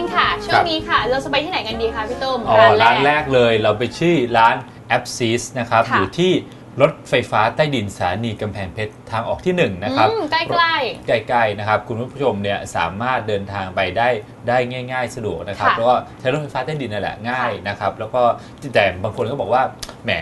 sourcing ค่ะ ช่วครังบนี้ค่ะ เราจะไปที่ไหนกันดีคะพี่ตุ้มอ๋อร้านแรกเลยเราไปชื่อร้าน a p s i s นะครับค่ะอยู่ที่รถไฟฟ้าใต้ดินสถานีกำแพงเพชรทางออกที่ 1 นะครับอืมใกล้ใกล้ๆนะครับ คุณผู้ชมเนี่ยสามารถเดินทางไปได้ได้ง่าย ๆ สะดวกนะครับค่ะแล้วก็ใช้รถไฟฟ้าใต้ดินนั่นแหละง่ายค่ะนะครับ แล้วก็แต่บางคนก็บอกว่าแหม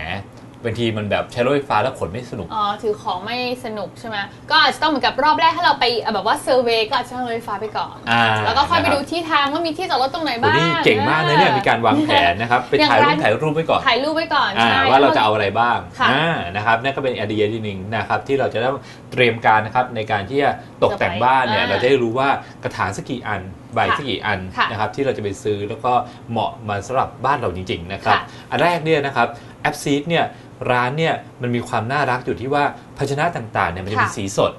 บางทีมันแบบใช้รถไฟฟ้าแล้วขนไม่สนุกๆอ๋อถือของไม่สนุกใช่ไหมก็อาจจะต้องเหมือนกับรอบแรกถ้าเราไปเอ่อแบบว่าเซอร์เวย์ก็อาจจะต้องรถไฟฟ้าไปก่อน อ่าแล้วก็ค่อยไปนะครับ ดูที่ทางว่ามีที่จอดรถตรงไหนโหบ้างนี่เก่งมากเลยเนี่ยมีการวางแผนนะครับไปอย่างถ่ายรูร้าปนถ่ายรูปไว้ก่อน ถ่ายรูปไว้ก่อนอ่าใช่ ว่าเราจะเอาอะไรบ้างค่ะอ่านะครับนั่นก็เป็นไอเดียที่หนึ่งนะครับที่เราจะต้องเตรียมการนะครับในการที่จะตกแต่งบ้านเนี่ยอ่าเราจะได้รู้ว่ากระถางสักกี่อันใบค่ะสักกี่อันค่ะนะครับที่เราจะไปซื้อแล้วก็เหมาะมาสำหรับบ้านเราจริงๆนะครับค่ะอันแรกเนี่ยนะครับแอ ปซีดเนี่ยร้านเนี่ยมันมีความน่ารักอยู่ที่ว่าภาชนะต่างๆเนี่ยมันจะเป็นสีสด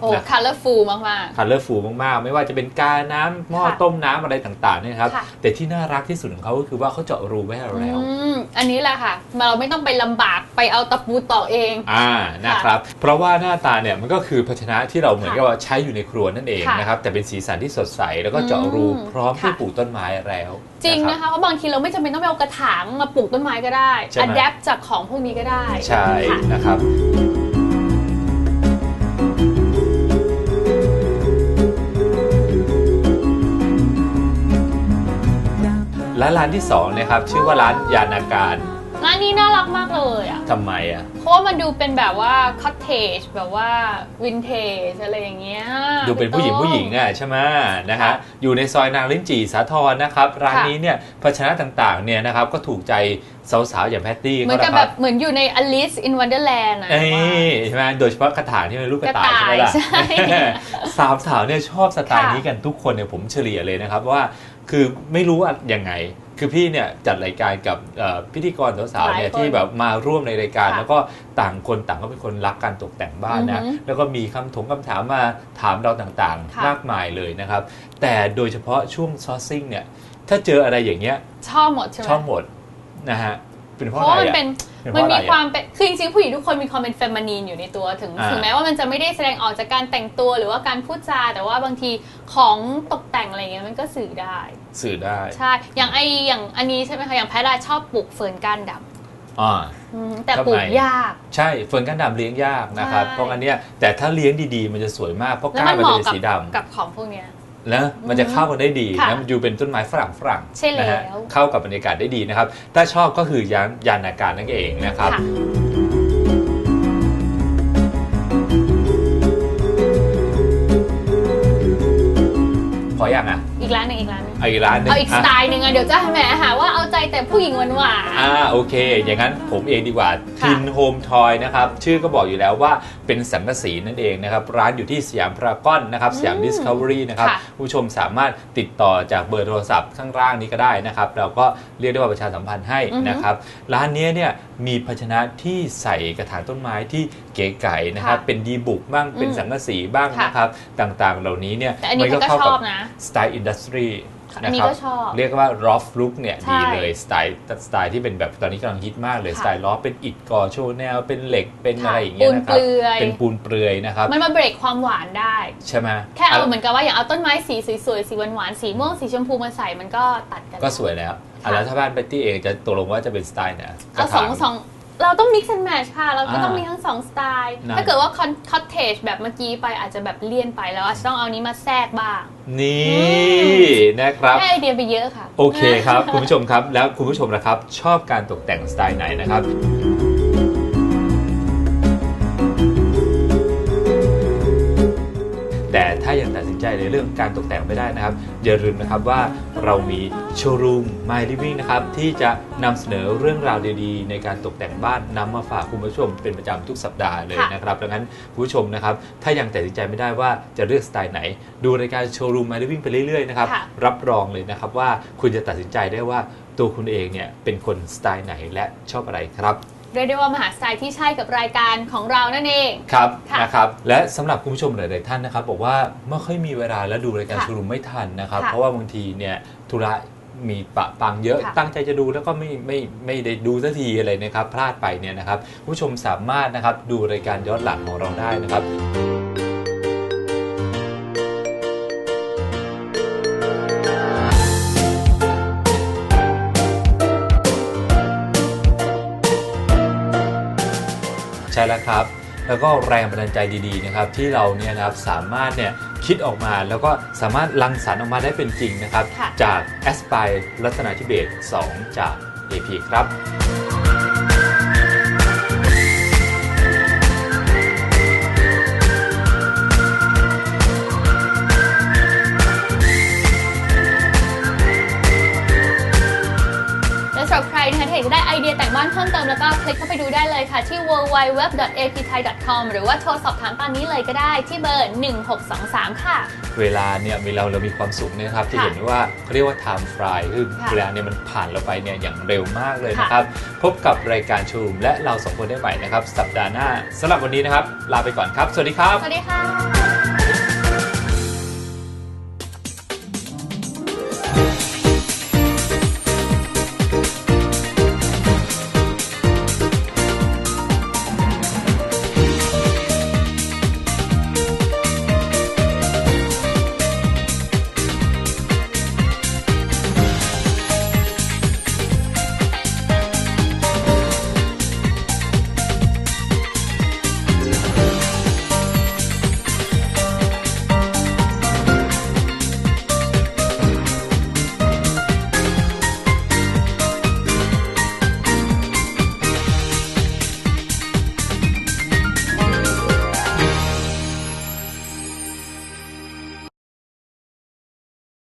ค่ะโอ้นะ colorful มาก คัลเลอร์ฟูมาก ๆ ไม่ว่าจะเป็นกาน้ำหม้อค่ะต้มน้ำอะไรต่างๆเนี่ยนะครับ ค่ะ แต่ที่น่ารักที่สุดของเขาก็คือว่าเขาเจาะรูไว้ให้เราๆแล้ว อืมอันนี้แหละค่ะ เราไม่ต้องไปลำบากไปเอาตะปูต่อเอง อ่า นะครับ เพราะว่าหน้าตาเนี่ยมันก็คือภาชนะที่เราเหมือนค่ะกับว่าใช้อยู่ในครัวนั่นเองค่ะนะครับ แต่เป็นสีสันที่สดใส แล้วก็เจาะรูอืมพร้อมที่ค่ะ ปลูกต้นไม้แล้วจริงนะนะคะเพราะบางทีเราไม่จำเป็นต้องไปเอากระถางมาปลูกต้นไม้ก็ได้ใช่ไหม adapt จากของพวกนี้ก็ได้ใช่ค่ะ นะครับ และร้านที่สองนะครับชื่อว่าร้านยานาการ ร้านนี้น่ารักมากเลยอะ ทำไมอะ เพราะว่ามันดูเป็นแบบว่าคอ t เทจแบบว่าวินเทจอะไรอย่างเงี้ยดูเป็นผู้หญิงผู้หญิงอะใช่ไหมนะฮะค่ะอยู่ในซอยนางลิ้นจี่สาทรนะครับ ร้านค่ะนี้เนี่ยภาชนะต่างๆเนี่ยนะครับก็ถูกใจสาวๆ อย่างแพตตี้เหมือนเขากับนะคแบรับบเหมือนอยู่ใน Alice in Wonderland อะเอ้ยใช่ไหมโดยเฉพาะกระถางที่เป็นรูปกระต่ายกระต่ายใช่ไหมล่ะใช่สาวสาวๆเนี่ยชอบสไตล์ค่ะนี้กันทุกคนเนี่ยผมเฉลี่ยเลยนะครับว่าคือไม่รู้ว่ายังไง คือพี่เนี่ยจัดรายการกับเอ่อพิธีกรสาวๆเนี่ยหลายคนที่แบบมาร่วมในรายการค่ะแล้วก็ต่างคนต่างก็เป็นคนรักการตกแต่งบ้านนะอือหือแล้วก็มีคำถงคำถามมาถามเราต่างค่ะๆมากมายเลยนะครับ แต่โดยเฉพาะช่วงซอสซิ่งเนี่ยถ้าเจออะไรอย่างเงี้ยชอบหมดใช่ไหมชอบหมดนะฮะเป็นเพเพราะราะอะว่าไรมันอะเป็นเป็นเพมันราะอะไรมีอะความเป็นคือจริงๆผู้หญิงทุกคนมีความเป็นเฟมินีนอยู่ในตัวถึงอ่าถึงแม้ว่ามันจะไม่ได้แสดงออกจากการแต่งตัวหรือว่าการพูดจา แต่ว่าบางทีของตกแต่งอะไรเงี้ยมันก็สื่อได้ สื่อได้ ใช่ อย่างไออย่างอันนี้ใช่ไหมคะ อย่างแพทย์อะชอบปลูกเฟิร์นก้านดอ่าำอืมแต่ทำไมปลูกยาก ใช่เฟิร์นก้านดำเลี้ยงยากนะครับ ใช่ เพราะงั้นเนี่ยแต่ถ้าเลี้ยงดีๆ มันจะสวยมากเพราะแล้วก้ามันนมันเหจะมาะเป็นกับสีดกับของพวกเนี้ยำนะมันจะเข้ากันได้ดีค่ะนะมันอยู่เป็นต้นไม้ฝรั่งฝรั่งใช่แล้ว นะฮะเข้ากับบรรยากาศได้ดีนะครับ ถ้าชอบก็คือยานยานนาการนั่นเองนะครับ ค่ะ พออย่างอะ อีกร้านหนึ่งอีกร้านหนึง เอาอีกร้านหนึงเอาอีกสอะไตล์หนึ่งอะเดี๋ยวจะแหมหาว่าเอา ใจแต่ผู้หญิงหวานๆอ่าโอเค อย่างนั้นผมเองดีกว่าค่ะทินโฮมทอยนะครับ ชื่อก็บอกอยู่แล้วว่าเป็นสังกะสีนั่นเองนะครับ ร้านอยู่ที่สยามพารากอนนะครับสยามดิสคัฟเวอรี่นะครับค่ะผู้ชมสามารถติดต่อจากเบอร์โทรศัพท์ข้างล่างนี้ก็ได้นะครับ เราก็เรียกได้ว่าประชาสัมพันธ์ให้อือฮึนะครับ ร้านนี้เนี่ยมีภาชนะที่ใส่กระถางต้นไม้ที่เก๋ไก๋นะครับค่ะเป็นดีบุกบ้างเป็นอืมสังกะสีบ้างค่ะนะครับ ต่างๆ เหล่านี้เนี่ยแต่อันนี้มัก็เข้าชกัอบนะสไตล์อินดัสทรีอันนี้นะครับก็ชอบเรียกว่า rough look เนี่ยใช่ดีเลยสไตล์สไตล์ที่เป็นแบบตอนนี้กำลังฮิตมากเลยค่ะสไตล์ล้อเป็นอิฐก่อโชว์แนวเป็นเหล็กเป็นค่ะอะไรอย่างเงี้ยนะครัปูนเปลือยเป็นปูนเปลือยนะครับมันมาเบรกความหวานได้ใช่ไหมแค่เอาะเหมือนกับว่าอย่างเอาต้นไม้สีสวยๆสีหวานๆสีม่วงสีชมพูมาใส่มันก็ตัดกันก็สวยแล้วอะแล้วถ้าบ้านเบตตี้เองจะตกลงว่าจะเป็นสไตล์ไหนกเอาระสอถางงสอง เราต้อง mix and match ค่ะ เราก็ต้องอ่ามีมีทั้งสองสไตล์ นั่น ถ้าเกิดว่า cottage แบบเมื่อกี้ไปอาจจะแบบเลี่ยนไปแล้วอาจจะต้องเอานี้มาแทรกบ้างนี่นะครับ ได้ไอเดียไปเยอะค่ะ โอเคครับ คุณผู้ชมครับ แล้วคุณผู้ชมนะครับ ชอบการตกแต่งสไตล์ไหนนะครับ ถ้ายังตัดสินใจในเรื่องการตกแต่งไม่ได้นะครับ อย่าลืมนะครับว่าเรามีโชว์รูม My Living นะครับที่จะนำเสนอเรื่องราวดีๆ ในการตกแต่งบ้านนำมาฝากคุณผู้ชมเป็นประจำทุกสัปดาห์เลยค่ะนะครับดังนั้นคุณผู้ชมนะครับถ้ายังตัดสินใจไม่ได้ว่าจะเลือกสไตล์ไหน ดูรายการโชว์รูม My Living ไปเรื่อยๆนะครับค่ะรับรองเลยนะครับว่าคุณจะตัดสินใจได้ว่าตัวคุณเองเนี่ยเป็นคนสไตล์ไหนและชอบอะไรครับ เรียกได้ว่ามหาสไตล์ที่ใช่กับรายการของเรานั่นเอง ครับค่ะนะครับและสำหรับคุณผู้ชมหลาย ๆ ท่านนะครับ บอกว่าไม่ค่อยมีเวลาและดูรายการค่ะชูรุมไม่ทันนะครับ ค่ะเพราะว่าบางทีเนี่ยธุระมีปะปังเยอะค่ะตั้งใจจะดูแล้วก็ไม่ไม่ไม่ได้ดูสักทีอะไรนะครับ พลาดไปเนี่ยนะครับคุณผู้ชมสามารถนะครับดูรายการย้อนหลังของเราได้นะครับ ช่แล้วครับ แล้วก็แรงบันดาลใจดีๆนะครับที่เราเนี่ยนะครับสามารถเนี่ยคิดออกมาแล้วก็สามารถรังสรรค์ออกมาได้เป็นจริงนะครับ ค่ะ จาก Aspire รัตนาธิเบศ2จาก AP ครับ มเติมแล้วก็คลิกเข้าไปดูได้เลยค่ะ ที่ www.apthai.com หรือว่าโทรสอบถามตอนนี้เลยก็ได้ที่เบอร์ 1623 ค่ะ เวลาเนี่ยเวลาเรามีความสุขเนยนะครับจะค่ะเห็นว่าเขาเรียกว่า time fly คือค่ะเวลาเนี่ยมันผ่านเราไปเนี่ยอย่างเร็วมากเลยค่ะนะครับ พบกับรายการชูมและเราสองคนได้ใหม่นะครับ สัปดาห์หน้าสำหรับวันนี้นะครับ ลาไปก่อนครับ สวัสดีครับ สวัสดีค่ะ